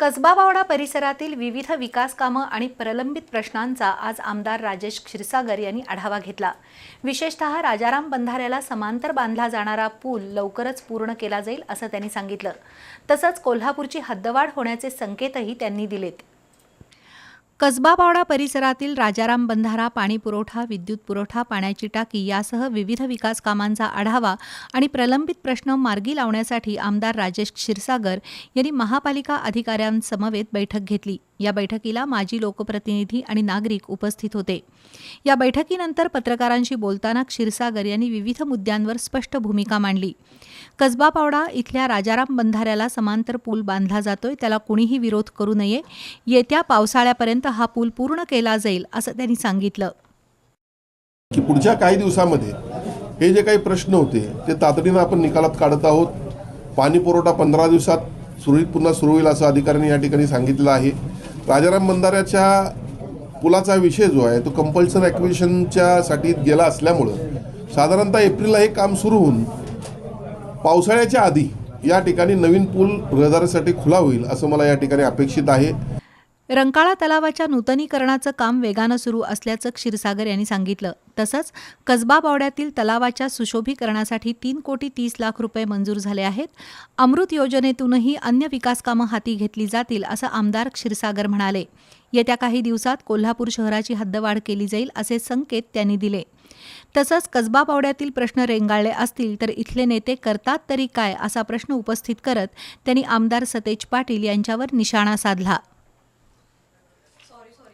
कसबाबावडा परिसरातील विविध विकास कामं आणि प्रलंबित प्रश्नांचा आज आमदार राजेश क्षीरसागर यांनी आढावा घेतला. विशेषतः राजाराम बंधाऱ्याला समांतर बांधला जाणारा पूल लवकरच पूर्ण केला जाईल असं त्यांनी सांगितलं. तसंच कोल्हापूरची हद्दवाढ होण्याचे संकेतही त्यांनी दिलेत. कसबाबावडा परिसरातील राजाराम बंधारा पाणी पुरवठा विद्युत पुरवठा पाण्याची टाकी यासह विविध विकास कामांचा आढावा आणि प्रलंबित प्रश्न मार्गी लावण्यासाठी आमदार राजेश क्षीरसागर यांनी महापालिका अधिकाऱ्यांसमवेत बैठक घेतली. या बैठकीला माजी लोकप्रतिनिधी आणि नागरिक उपस्थित होते. या बैठकीनंतर पत्रकारांशी बोलताना क्षीरसागर यांनी विविध मुद्द्यांवर स्पष्ट भूमिका मांडली. कसबा पावडा इथल्या राजाराम बंधाऱ्याला समांतर पूल बांधला जातोय त्याला कुणीही विरोध करू नये. येत्या पावसाळ्यापर्यंत हा पूल पूर्ण केला जाईल असं त्यांनी सांगितलं. की पुढच्या काही दिवसामध्ये हे जे काही प्रश्न होते ते तातडीनं आपण निकालात काढत आहोत. पाणी पुरवठा पंधरा दिवसात सुरळीत पुन्हा सुरू होईल असं अधिकाऱ्यांनी या ठिकाणी सांगितलं आहे. राजाराम बंधाऱ्याच्या पुलाचा विषय जो आहे तो कंपल्सन ॲक्विजिशनच्या साठी गेला असल्यामुळं साधारणतः एप्रिलला हे काम सुरू होऊन पावसाळ्याच्या आधी या ठिकाणी नवीन पूल रहदारीसाठी खुला होईल असं मला या ठिकाणी अपेक्षित आहे. रंकाळा तलावाच्या नूतनीकरणाचं काम वेगानं सुरू असल्याचं क्षीरसागर यांनी सांगितलं. तसंच कसबा बावड्यातील तलावाच्या सुशोभीकरणासाठी तीन कोटी तीस लाख रुपये मंजूर झाले आहेत. अमृत योजनेतूनही अन्य विकास कामं हाती घेतली जातील असं आमदार क्षीरसागर म्हणाले. येत्या काही दिवसात कोल्हापूर शहराची हद्दवाढ केली जाईल असे संकेत त्यांनी दिले. तसंच कसबा पावड्यातील प्रश्न रेंगाळले असतील तर इथले नेते करतात तरी काय असा प्रश्न उपस्थित करत त्यांनी आमदार सतेज पाटील यांच्यावर निशाणा साधला.